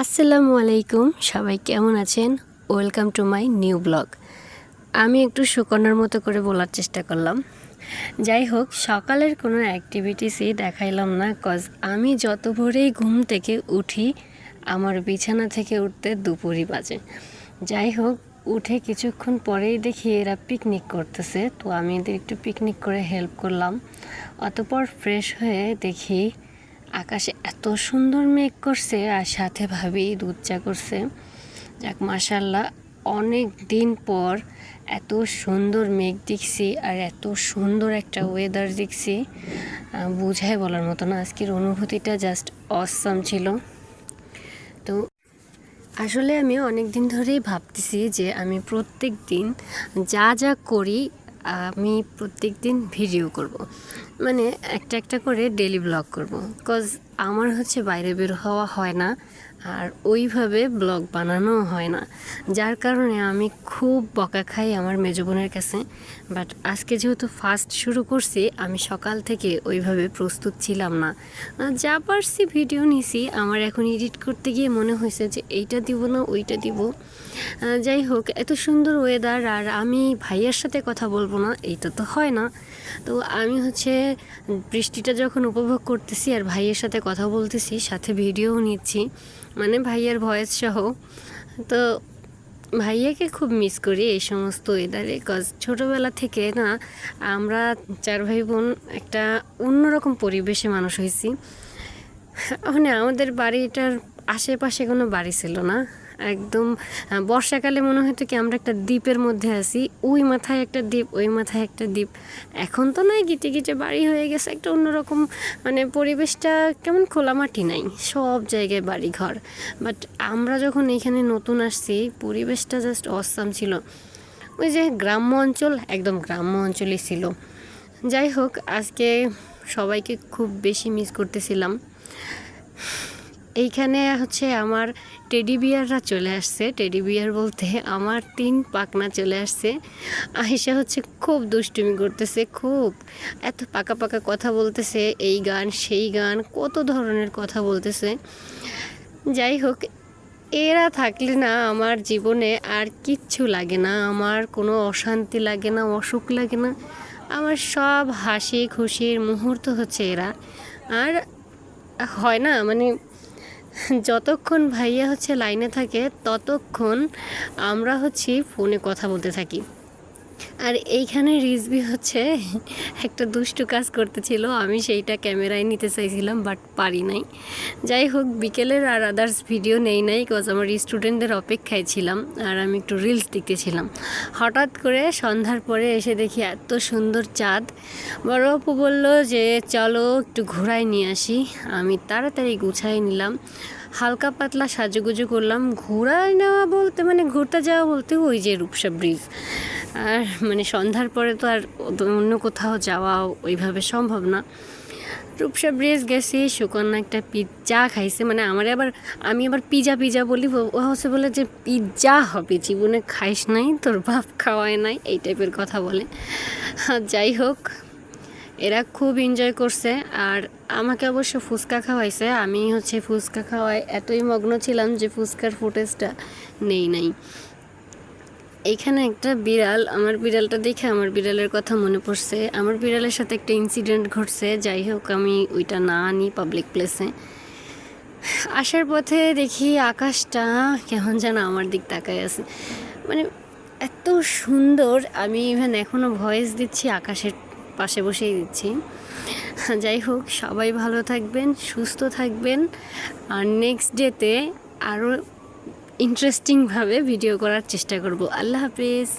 আসসালামু আলাইকুম, সবাই কেমন আছেন? Welcome to my new blog আমি একটু সুকন্যার মতো করে বলার চেষ্টা করলাম। যাই হোক, সকালের কোনো অ্যাক্টিভিটিসই দেখাইলাম না কজ আমি যত ভোরেই ঘুম থেকে উঠি, আমার বিছানা থেকে উঠতে দুপুরই বাজে। যাই হোক, উঠে কিছুক্ষণ পরেই দেখি এরা পিকনিক করতেছে, তো আমি এদের একটু পিকনিক করে হেল্প করলাম। অতপর ফ্রেশ হয়ে দেখি আকাশে এত সুন্দর মেঘ করছে আর সাথে ভাবি দুধ চা করছে। যাক মাসাল্লাহ অনেক দিন পর এত সুন্দর মেঘ দেখছি আর এত সুন্দর একটা ওয়েদার দেখছি। বুঝাই বলার মতো না, আজকের অনুভূতিটা জাস্ট অসাম ছিল। তো আসলে আমি অনেক দিন ধরেই ভাবতেছি যে আমি প্রত্যেক দিন যা যা করি আমি প্রত্যেক দিন ভিডিও করব। মানে একটা একটা করে ডেলি ব্লগ করব। কজ আমার হচ্ছে বাইরে বের হওয়া হয় না আর ওইভাবে ব্লগ বানানো হয় না। যার কারণে আমি খুব বকা খাই আমার মেজো বোনের কাছে। বাট আজকে যেহেতু ফার্স্ট শুরু করছি, আমি সকাল থেকে ওইভাবে প্রস্তুত ছিলাম না। যা পারছি ভিডিও নিছি। আমার এখন এডিট করতে গিয়ে মনে হয়েছে যে এইটা দিব না, ওইটা দিব। যাই হোক, এত সুন্দর ওয়েদার আর আমি ভাইয়ার সাথে কথা বলব না, এইটা তো হয় না। তো আমি হচ্ছে বৃষ্টিটা যখন উপভোগ করতেছি আর ভাইয়ের সাথে কথা বলতেছি, সাথে ভিডিও নিচ্ছি। মানে ভাইয়ার ভয়েস সহ। তো ভাইয়াকে খুব মিস করি এই সমস্ত ওয়েদারে কজ ছোটোবেলা থেকে না আমরা চার ভাই বোন একটা অন্যরকম পরিবেশে মানুষ হয়েছি। মানে আমাদের বাড়িটার আশেপাশে কোনো বাড়ি ছিল না। একদম বর্ষাকালে মনে হতো কি আমরা একটা দ্বীপের মধ্যে আছি, ওই মাথায় একটা দ্বীপ, ওই মাথায় একটা দ্বীপ। এখন তো নয় গিটে গিটে বাড়ি হয়ে গেছে, একটা অন্যরকম মানে পরিবেশটা কেমন খোলা মাটি নাই, সব জায়গায় বাড়ি ঘর বাট আমরা যখন এখানে নতুন আসছি, পরিবেশটা জাস্ট অসাম ছিল। ওই যে গ্রাম্য অঞ্চল, একদম গ্রাম্য অঞ্চলই ছিল। যাই হোক, আজকে সবাইকে খুব বেশি মিস করতেছিলাম। এইখানে হচ্ছে আমার টেডি বিয়াররা চলে আসছে। টেডি বিয়ার বলতে আমার তিন পাকনা চলে আসছে। আয়েশা হচ্ছে খুব দুষ্টুমি করতেছে, খুব। এত পাকা পাকা কথা বলতেছে, এই গান, সেই গান, কত ধরনের কথা বলতেছে। যাই হোক, এরা থাকলে না আমার জীবনে আর কিচ্ছু লাগে না, আমার কোনো অশান্তি লাগে না, অসুখ লাগে না। আমার সব হাসি খুশির মুহূর্ত হচ্ছে এরা। আর হয় না মানে যতক্ষণ ভাইয়া হচ্ছে লাইনে থাকে ততক্ষণ আমরা হচ্ছে ফোনে কথা বলতে থাকি। আর এইখানে রিজবি হচ্ছে, একটা দুষ্টু কাজ করতেছিল, আমি সেইটা ক্যামেরায় নিতে চাইছিলাম, বাট পারি নাই। যাই হোক, বিকেলের আর আদার্স ভিডিও নেই নাই বিকজ আমার স্টুডেন্টদের অপেক্ষায় ছিলাম, আর আমি একটু রিলস দেখতেছিলাম। হঠাৎ করে সন্ধ্যার পরে এসে দেখি এত সুন্দর চাঁদ। বড় অপু বলল যে, চলো একটু ঘোরায় নিয়ে আসি। আমি তাড়াতাড়ি গুছাই নিলাম। হালকা পাতলা সাজুগুজু করলাম। ঘোরায় নেওয়া বলতে মানে ঘুরতে যাওয়া বলতে ওই যে রূপসা ব্রিজ আর মানে সন্ধ্যার পরে তো আর অন্য কোথাও যাওয়া ওইভাবে সম্ভব না। রূপসা ব্রিজ গেছি, সুকন্যা একটা পিৎজা খাইছে। মানে আমার আবার, আমি আবার পিজা পিজা বলি। ও হচ্ছে বলে যে পিৎজা হবে, জীবনে খাইস নাই, তোর বাপ খাওয়ায় নাই, এই টাইপের কথা বলে। যাই হোক এরা খুব এনজয় করছে আর আমাকে অবশ্য ফুচকা খাওয়াইছে। আমি হচ্ছে ফুচকা খাওয়ায় এতই মগ্ন ছিলাম যে ফুচকার ফুটেজটা নেই নাই। এইখানে একটা বিড়াল, আমার বিড়ালটা দেখে আমার বিড়ালের কথা মনে পড়ছে। আমার বিড়ালের সাথে একটা ইনসিডেন্ট ঘটছে, যাই হোক আমি ওইটা না আনি পাবলিক প্লেসে আসার পথে দেখি আকাশটা কেমন যেন আমার দিক তাকায় আছে। মানে এত সুন্দর, আমি ইভেন এখনও ভয়েস দিচ্ছি আকাশের পাশে বসেই দিচ্ছি। যাই হোক, সবাই ভালো থাকবেন, সুস্থ থাকবেন। আর নেক্সট ডেতে আরও ইন্টারেস্টিংভাবে ভিডিও করার চেষ্টা করব। আল্লাহ হাফিজ।